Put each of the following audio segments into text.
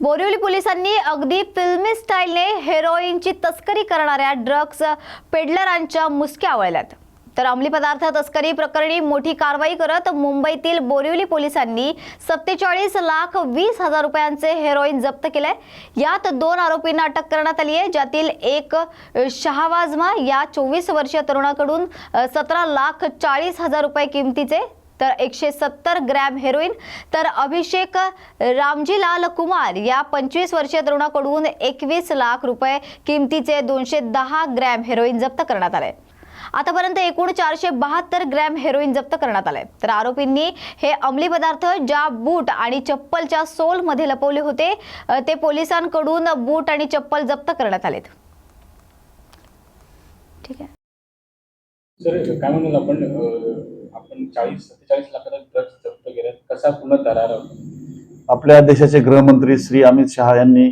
बोरिवली पोलिसांनी अगदी फिल्मी स्टाईलने हेरोईनची तस्करी करणाऱ्या ड्रग्ज पेडलरांच्या मुसक्या आवळल्यात. तर अंमली पदार्थ तस्करी प्रकरणी मोठी कारवाई करत मुंबईतील बोरिवली पोलिसांनी सत्तेचाळीस लाख वीस हजार रुपयांचे हेरोईन जप्त केले यात दोन आरोपींना अटक करण्यात आली आहे ज्यातील एक शहावाजमा या चोवीस वर्षीय तरुणाकडून सतरा लाख चाळीस हजार रुपये किमतीचे तर एकशे सत्तर ग्रॅम हेरोईन. तर अभिषेक रामजीलाल कुमार या पंचवीस वर्षीय तरुणाकडून एकवीस लाख रुपये किमतीचे दोनशे दहा ग्रॅम हेरोईन जप्त करण्यात आले. आतापर्यंत एकूण चारशे बहात्तर ग्रॅम हेरोईन जप्त करण्यात आले. तर आरोपींनी हे अंमली पदार्थ ज्या बूट आणि चप्पलच्या सोलमध्ये लपवले होते ते पोलिसांकडून बूट आणि चप्पल जप्त करण्यात आलेत. ठीक आहे. सर काय म्हणून आपण चाळीस सत्तेचाळीस लाखाचा ड्रग्ज जप्त केल्यात. कसा पूर्ण करार आपल्या देशाचे गृहमंत्री श्री अमित शहा यांनी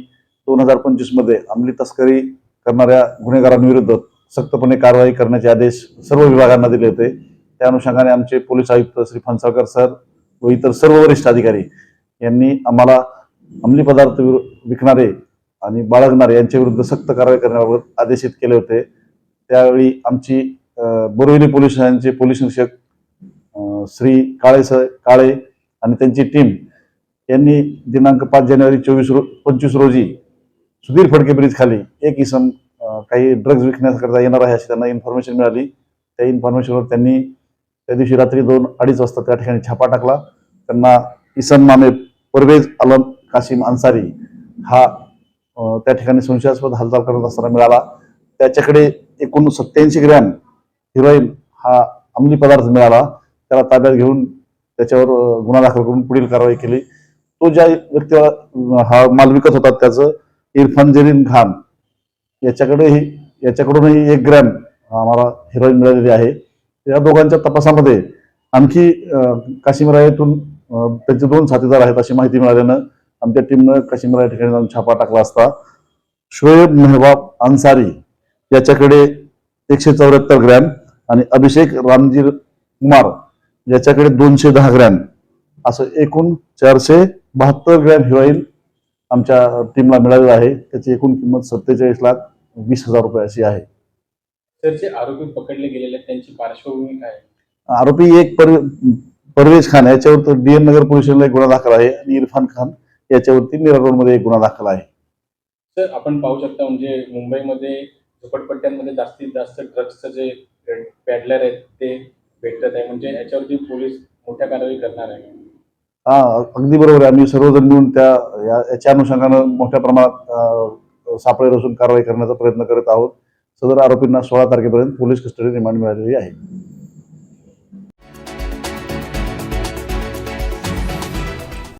दोन हजार पंचवीसमध्ये अंमली तस्करी करणाऱ्या गुन्हेगारांविरुद्ध सक्तपणे कारवाई करण्याचे आदेश सर्व विभागांना दिले होते. त्या अनुषंगाने आमचे पोलीस आयुक्त श्री फणसाळकर सर व इतर सर्व वरिष्ठ अधिकारी यांनी आम्हाला अंमली पदार्थ विकणारे आणि बाळगणारे यांच्या विरुद्ध सक्त कारवाई करण्याबाबत आदेशित केले होते. त्यावेळी आमची बोरिवली पोलिसांचे पोलीस निरीक्षक श्री काळे सर काळे आणि त्यांची टीम यांनी दिनांक पाच जानेवारी चोवीस रो पंचवीस रोजी सुधीर फडके ब्रिज खाली एक इसम काही ड्रग्ज विकण्याकरता येणार आहे अशी त्यांना इन्फॉर्मेशन मिळाली. त्या इन्फॉर्मेशनवर त्यांनी त्या दिवशी रात्री दोन अडीच वाजता त्या ठिकाणी छापा टाकला. त्यांना इसम मामे परवेज आलम कासिम अन्सारी हा त्या ठिकाणी संशयास्पद हालचाल करत असताना मिळाला. त्याच्याकडे एकूण सत्याऐंशी ग्रॅम हिरोईन हा अंमली पदार्थ मिळाला. त्याला ताब्यात घेऊन त्याच्यावर गुन्हा दाखल करून पुढील कारवाई केली. तो ज्या व्यक्तीला हा माल विकत होता त्याचं इरफान जरीन खान याच्याकडेही याच्याकडूनही एक ग्रॅम आम्हाला हिरोईन मिळालेली आहे. या दोघांच्या तपासामध्ये आणखी अं, काश्मीरा येथून त्यांचे दोन साथीदार आहेत अशी माहिती मिळाल्यानं आमच्या टीमनं काश्मीरा या ठिकाणी जाऊन छापा टाकला असता. शोएब मेहबाब अन्सारी याच्याकडे एकशे चौऱ्याहत्तर ग्रॅम आणि अभिषेक रामजी कुमार याच्याकडे दोनशे दहा ग्रॅम असं एकूण चारशे बहात्तर ग्रॅम हिरोईन आमच्या टीमला मिळालेलं आहे. त्याची एकूण किंमत सत्तेचाळीस लाख वीस हजार रुपये अशी आहे. सर जे आरोपी पकडले गेलेले आहेत त्यांची पार्श्वभूमी काय? आरोपी एक पर परवेज खान याच्यावर डीएन नगर पोलीस स्टेशनला एक गुन्हा दाखल आहे आणि इरफान खान याच्यावरती मीरा रोडमध्ये एक गुन्हा दाखल आहे. सर आपण पाहू शकता म्हणजे मुंबईमध्ये झोपडपट्ट्यांमध्ये जास्तीत जास्त ड्रग्जचं जे पॅडलर आहेत ते भेटत आहे. म्हणजे याच्यावरती पोलीस मोठ्या कारवाई करणार आहे. हा अगदी बरोबर आहे. आम्ही सर्वजण मिळून त्या या- याच्या अनुषंगानं मोठ्या प्रमाणात सापळे रचून कारवाई करण्याचा प्रयत्न करत आहोत. सदर आरोपींना सोळा तारखेपर्यंत पोलीस कस्टडी रिमांड मिळालेली आहे.